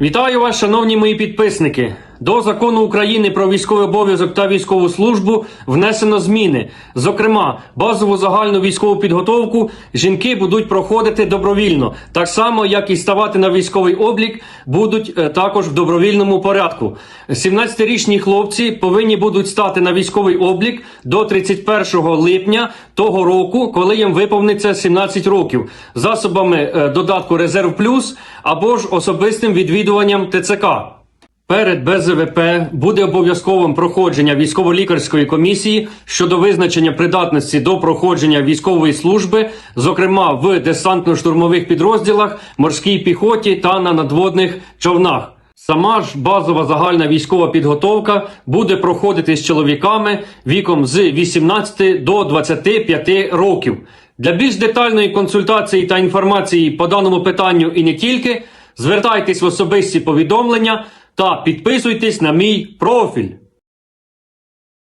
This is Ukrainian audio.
Вітаю вас, шановні мої підписники. До закону України про військовий обов'язок та військову службу внесено зміни. Зокрема, базову загальну військову підготовку жінки будуть проходити добровільно, так само як і ставати на військовий облік будуть е, також в добровільному порядку. 17-річні хлопці повинні будуть стати на військовий облік до 31 липня того року, коли їм виповниться 17 років, засобами е, додатку Резерв Плюс або ж особистим відвідуванням ТЦК. Перед БЗВП буде обов'язковим проходження військово-лікарської комісії щодо визначення придатності до проходження військової служби, зокрема в десантно-штурмових підрозділах, морській піхоті та на надводних човнах. Сама ж базова загальна військова підготовка буде проходити з чоловіками віком з 18 до 25 років. Для більш детальної консультації та інформації по даному питанню і не тільки, звертайтесь в особисті повідомлення та підписуйтесь на мій профіль.